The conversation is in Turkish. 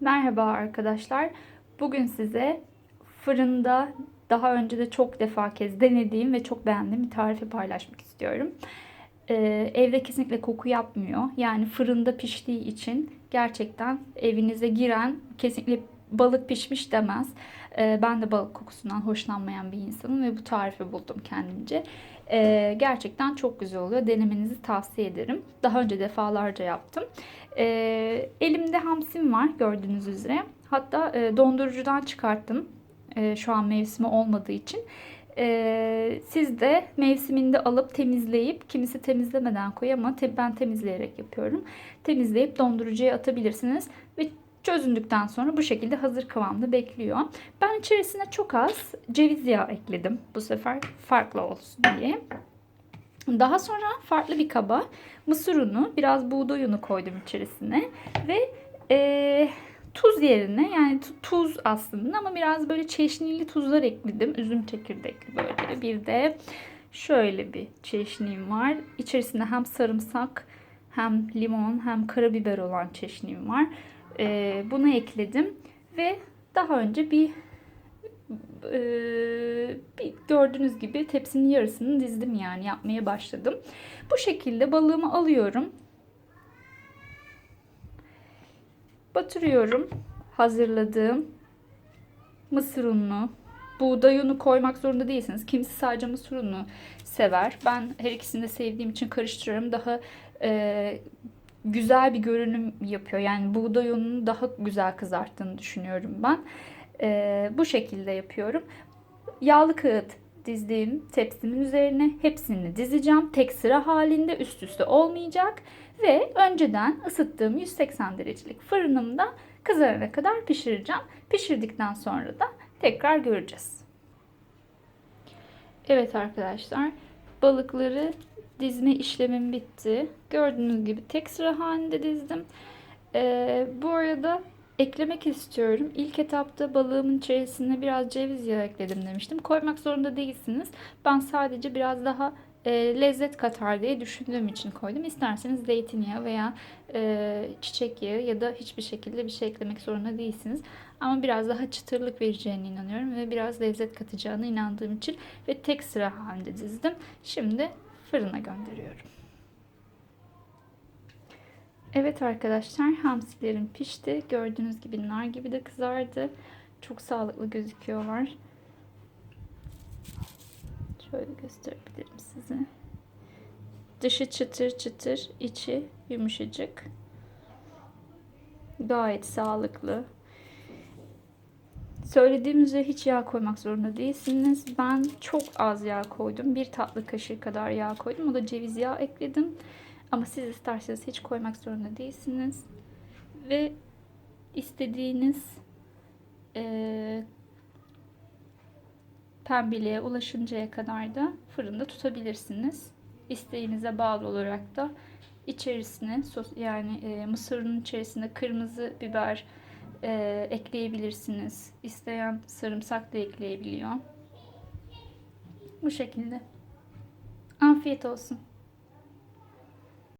Merhaba arkadaşlar. Bugün size fırında daha önce de çok defa kez denediğim ve çok beğendiğim bir tarifi paylaşmak istiyorum. Ee, evde kesinlikle koku yapmıyor. Yani fırında piştiği için gerçekten evinize giren kesinlikle balık pişmiş demez. Ee, ben de balık kokusundan hoşlanmayan bir insanım ve bu tarifi buldum kendimce. Ee, gerçekten çok güzel oluyor. Denemenizi tavsiye ederim. Daha önce defalarca yaptım. Ee, elimde hamsim var gördüğünüz üzere. Hatta e, dondurucudan çıkarttım. E, şu an mevsimi olmadığı için. E, siz de mevsiminde alıp temizleyip, kimisi temizlemeden koyuyor ama te- ben temizleyerek yapıyorum. Temizleyip dondurucuya atabilirsiniz ve çözündükten sonra bu şekilde hazır kıvamda bekliyor. Ben içerisine çok az ceviz yağı ekledim bu sefer farklı olsun diye. Daha sonra farklı bir kaba mısır unu, biraz buğday unu koydum içerisine ve e, tuz yerine yani tu- tuz aslında ama biraz böyle çeşnili tuzlar ekledim. Üzüm çekirdekli böyle. Bir de şöyle bir çeşniğim var. İçerisinde hem sarımsak hem limon hem karabiber olan çeşniğim var. E, bunu ekledim ve daha önce bir e, bir gördüğünüz gibi tepsinin yarısını dizdim yani yapmaya başladım. Bu şekilde balığımı alıyorum. Batırıyorum hazırladığım mısır ununu, buğday unu koymak zorunda değilsiniz. Kimisi sadece mısır unu sever. Ben her ikisini de sevdiğim için karıştırıyorum. Daha e, güzel bir görünüm yapıyor. Yani buğday ununu daha güzel kızarttığını düşünüyorum ben. E, bu şekilde yapıyorum. Yağlı kağıt dizdiğim tepsimin üzerine hepsini dizeceğim. Tek sıra halinde üst üste olmayacak. Ve önceden ısıttığım 180 derecelik fırınımda kızarana kadar pişireceğim. Pişirdikten sonra da tekrar göreceğiz. Evet arkadaşlar balıkları dizme işlemim bitti. Gördüğünüz gibi tek sıra halinde dizdim. Ee, bu arada eklemek istiyorum. İlk etapta balığımın içerisine biraz ceviz yağı ekledim demiştim. Koymak zorunda değilsiniz. Ben sadece biraz daha e, lezzet katar diye düşündüğüm için koydum. İsterseniz zeytinyağı veya e, çiçek yağı ya da hiçbir şekilde bir şey eklemek zorunda değilsiniz. Ama biraz daha çıtırlık vereceğine inanıyorum ve biraz lezzet katacağına inandığım için ve tek sıra halinde dizdim. Şimdi fırına gönderiyorum. Evet arkadaşlar hamsilerim pişti. Gördüğünüz gibi nar gibi de kızardı. Çok sağlıklı gözüküyorlar. Şöyle gösterebilirim size. Dışı çıtır çıtır, içi yumuşacık. Gayet sağlıklı. Söylediğim üzere hiç yağ koymak zorunda değilsiniz. Ben çok az yağ koydum. Bir tatlı kaşığı kadar yağ koydum. O da ceviz yağı ekledim. Ama siz isterseniz hiç koymak zorunda değilsiniz. Ve istediğiniz e, pembeliğe ulaşıncaya kadar da fırında tutabilirsiniz. İsteğinize bağlı olarak da içerisine sos yani e, mısırın içerisine kırmızı biber e, ekleyebilirsiniz. İsteyen sarımsak da ekleyebiliyor. Bu şekilde. Afiyet olsun.